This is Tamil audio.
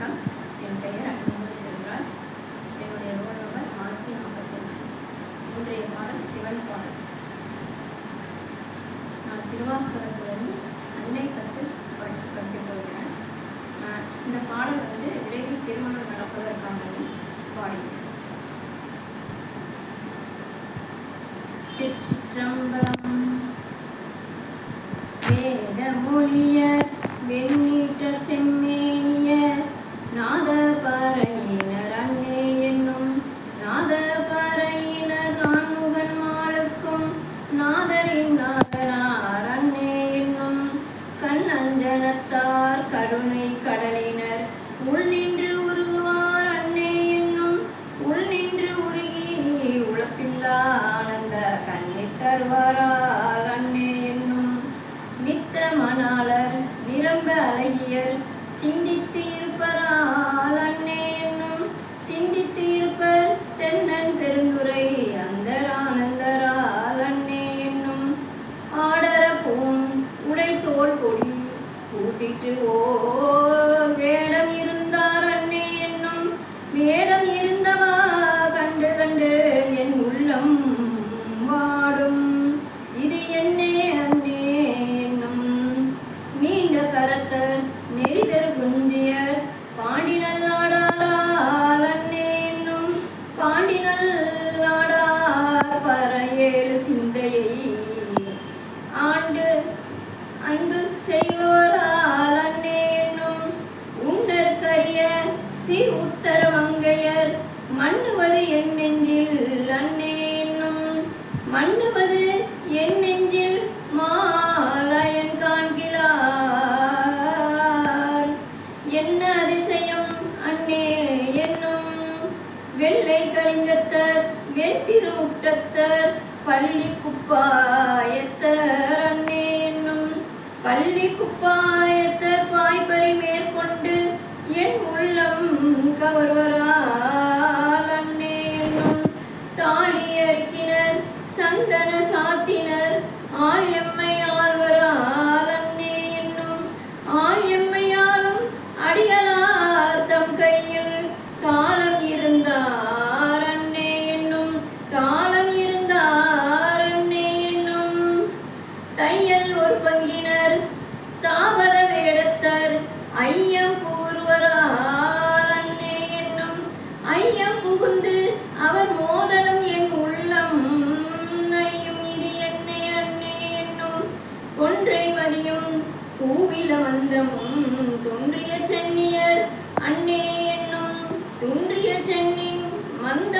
வணக்கம். என் பெயர் அன்புமணி செல்வராஜ். என்னுடைய ரோல் நம்பர் நானூற்றி நாற்பத்தஞ்சு. என்னுடைய பாடல் சிவன் பாடல். நான் திருவாசகத்திலிருந்து அன்னை கற்று படித்து படிக்க போகிறேன். நான் இந்த பாடல் வந்து விரைவில் திருமணம் நடப்பதற்காகவும் பாடுகிறேன் திருச்சிற்றம்பலம் கருணை கடலினர். உள் நின்று உருவார் அன்னே என்னும். உள் நின்று உருகி உழப்பில்லா ஆனந்த கண்ணித் தருவாரால் அன்னே என்னும். நித்த மணாளர் நிரம்ப அழகியர் சிந்தித்து இருப்பரால் அன்னே என்னும். சிந்தித்து இருப்பர் தென்னன் பெருந்துரை அந்தர் ஆனந்தரால் அன்னே என்னும். ஆடர பூம் உடை தோல் பொடி பூசிட்டு ஓ ஏழு சிந்தையை ஆண்டு அன்பு செய்வோரால் அன்னே என்னும் உண்டற்கரிய சீர் உத்தர மங்கையர். மண்ணுவது என் நெஞ்சில் அன்னே என்னும் மண்ணுவது என் நெஞ்சில் மாலயன் காண்கிறார். என்ன அதிசயம் அன்னே என்னும். வெள்ளை கலிங்கத்தர் வெண்திருமுட்டத்தர் பள்ளி குப்பாயத்தரன்னேனும் பள்ளி குப்பாயத்தர் பாய்பறி மேற்கொண்டு என் உள்ளம் கவர்வரா கொன்றை பதியும் பூவில வந்தமும் தொன்றிய சென்னியர் அன்னே என்னும் துன்றிய சென்னின் மந்த